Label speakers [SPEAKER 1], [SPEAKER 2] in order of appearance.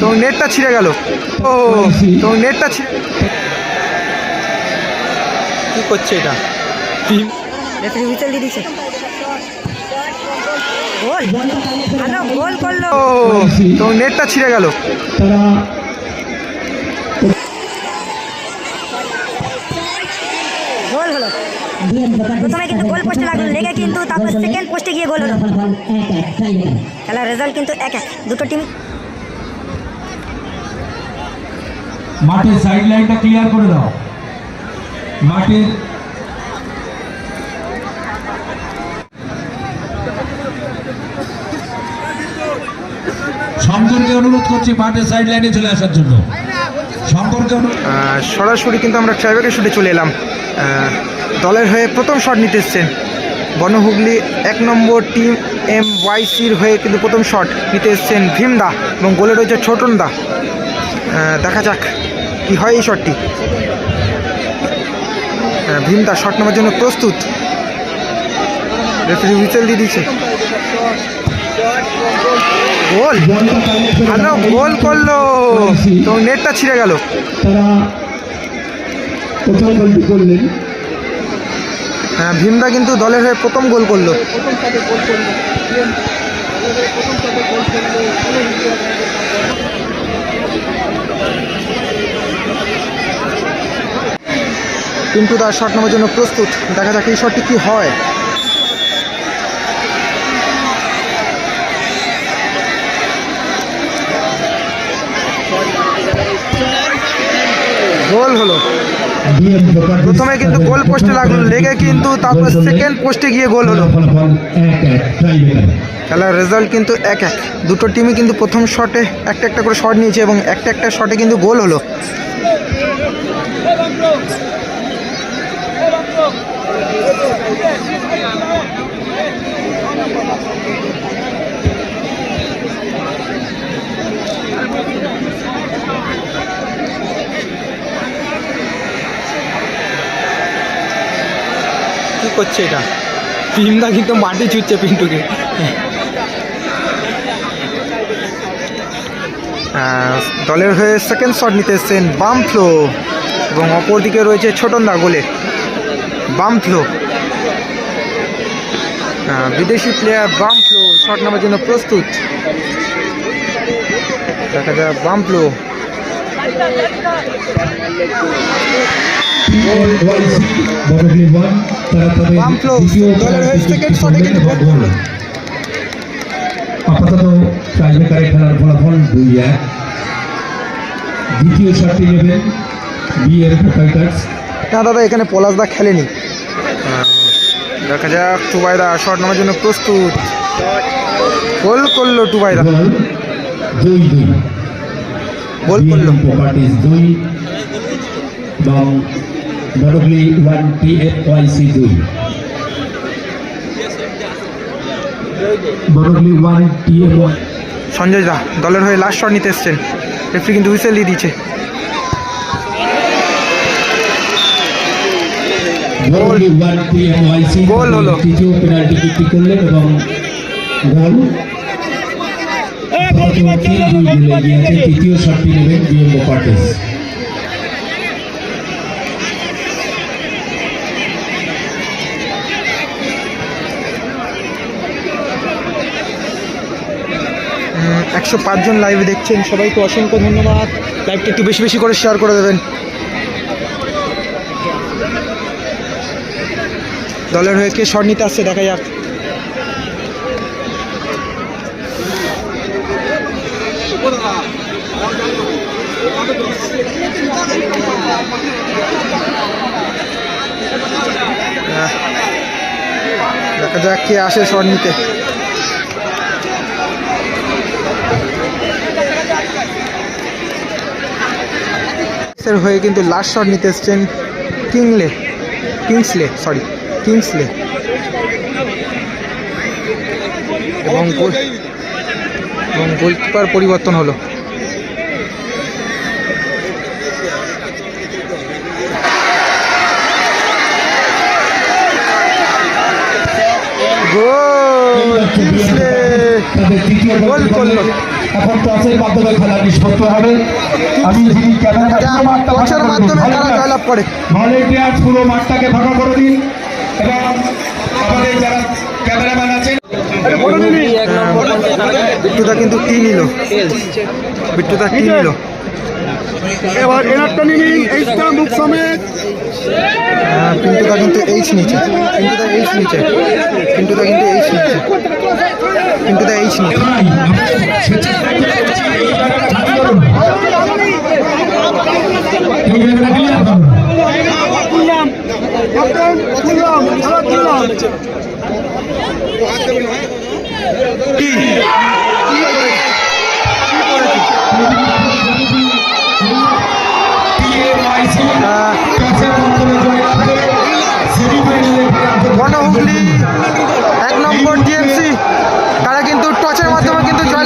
[SPEAKER 1] তো নেটটা ছিঁড়ে গেল। ও তো নেটটা ছিঁড়ে কি করছে এটা?
[SPEAKER 2] গোল। করল।
[SPEAKER 1] ও তো নেটটা ছিঁড়ে গেল।
[SPEAKER 2] গোল হলো। প্রথমে কিন্তু গোল পোস্টে লাগল লেগে কিন্তু তারপর সেকেন্ড পোস্টে গিয়ে গোল হলো। খেলার রেজাল্ট কিন্তু এক এক। দুটো টিম
[SPEAKER 3] মাঠের সাইড লাইনটা ক্লিয়ার করে দাও। মাঠের অনুরোধ করছি মাঠের সাইড লাইনে চলে আসার জন্য।
[SPEAKER 1] সরাসরি কিন্তু আমরা ট্রাইব্রেকের শুটে চলে এলাম। দলের হয়ে প্রথম শট নিতে এসছেন। বনহুগলি এক নম্বর টিম এম ওয়াইসির হয়ে কিন্তু প্রথম শট নিতে এসছেন ভীমদা এবং গোলে রয়েছে ছোটন দা দেখা যাক। কি হয় এই শটটি ভীম ভীমদা শট নেওয়ার জন্য প্রস্তুত। রেফারি হুইসেল দিয়ে দিচ্ছে গোল ভালো গোল করল! তো নেটটা ছিঁড়ে গেল। হ্যাঁ ভীমদা কিন্তু দলের হয়ে প্রথম গোল করল। কিন্তু তার শট নেওয়ার জন্য প্রস্তুত। দেখা যাক এই শটটি কি হয়। গোল হলো। প্রথমে কিন্তু গোল পোস্টে লাগল, লেগে কিন্তু তারপর সেকেন্ড পোস্টে গিয়ে গোল হলো। খেলার রেজাল্ট কিন্তু এক এক। দুটো টিমই কিন্তু প্রথম শটে একটা একটা করে শট নিয়েছে এবং একটা একটা শটে কিন্তু গোল হলো। কি করছে এটা? টিমটা কিন্তু মাটি ছুটছে পিন্টুকে। দলের হয়ে সেকেন্ড শট নিতে এসছেন বাম ফ্লো এবং অপরদিকে রয়েছে ছোটনদা গোলে। বাম ফ্লো বিদেশি প্লেয়ার বাম ফ্লো শট নেওয়ার জন্য প্রস্তুত। দেখা যায় বাম ফ্লো বাম
[SPEAKER 3] দ্বিতীয়
[SPEAKER 1] দলের হয়ে
[SPEAKER 3] খেলাটি
[SPEAKER 1] সেকেন্ড শটে কিন্তু গোল করল।
[SPEAKER 3] আপাতত টাইব্রেকারে খেলার ফলাফল দুই এক। দ্বিতীয় শটটি নেবেন বিএর ফাইটার্স
[SPEAKER 1] না দাদা এখানে পলাশদা খেলেনি। দেখা যাক টুবাইদা শর্ট নেওয়ার জন্য প্রস্তুত। গোল করল টুবাইদা
[SPEAKER 3] গোল
[SPEAKER 1] করল।
[SPEAKER 3] এবং বড়গলি ওয়ান পি এফ ওয়াইসি দুই বড়গলি ওয়ান টি এফ
[SPEAKER 1] সঞ্জয় দা দলের হয়ে লাস্ট শট নিতে এসছেন। রেফারি কিন্তু হুইসেল দিয়ে দিচ্ছে
[SPEAKER 3] এফ
[SPEAKER 1] গোল হলো।
[SPEAKER 3] তৃতীয় পেনাল্টি কিকটি করলেন এবং গোল গোলে তৃতীয় শটটি নেবেন বিএম
[SPEAKER 1] একশো পাঁচজন লাইভে দেখছেন। সবাইকে অসংখ্য ধন্যবাদ। লাইভটা একটু বেশি বেশি করে শেয়ার করে দেবেন। দলের হয়ে কে শট নিতে আসছে দেখা যাক। দেখা যাক কে আসে শট নিতে। হয়ে কিন্তু লাস্ট শট নিতে এসছেন কিংলে, কিংসলে সরি কিংসলে এবং গোল এবং গোলকিপার পরিবর্তন হলো গোল করল
[SPEAKER 3] এখন টসের মাধ্যমে খেলা নিষ্পত্তি হবে আমি যিনি ক্যামেরা মাঠটাকে ফাঁকা করে দিন এবং আমাদের যারা ক্যামেরাম্যান আছেন
[SPEAKER 1] বিট্টুদা কিন্তু টি নিল? বিট্টুদা টি নিল?
[SPEAKER 4] এবার এনারটা নিয়ে নিন এইচটা মুখ সমেত।
[SPEAKER 1] আহ, পিন্টুদা কিন্তু এইচ নিচে। পিন্টুদা এইচ নিচে। পিন্টুদা কিন্তু এইচ নিচে। পিন্টুদা এইচ নিচে। বনহুগলি এক নম্বর টিএমসি তারা কিন্তু টচের মাধ্যমে কিন্তু করল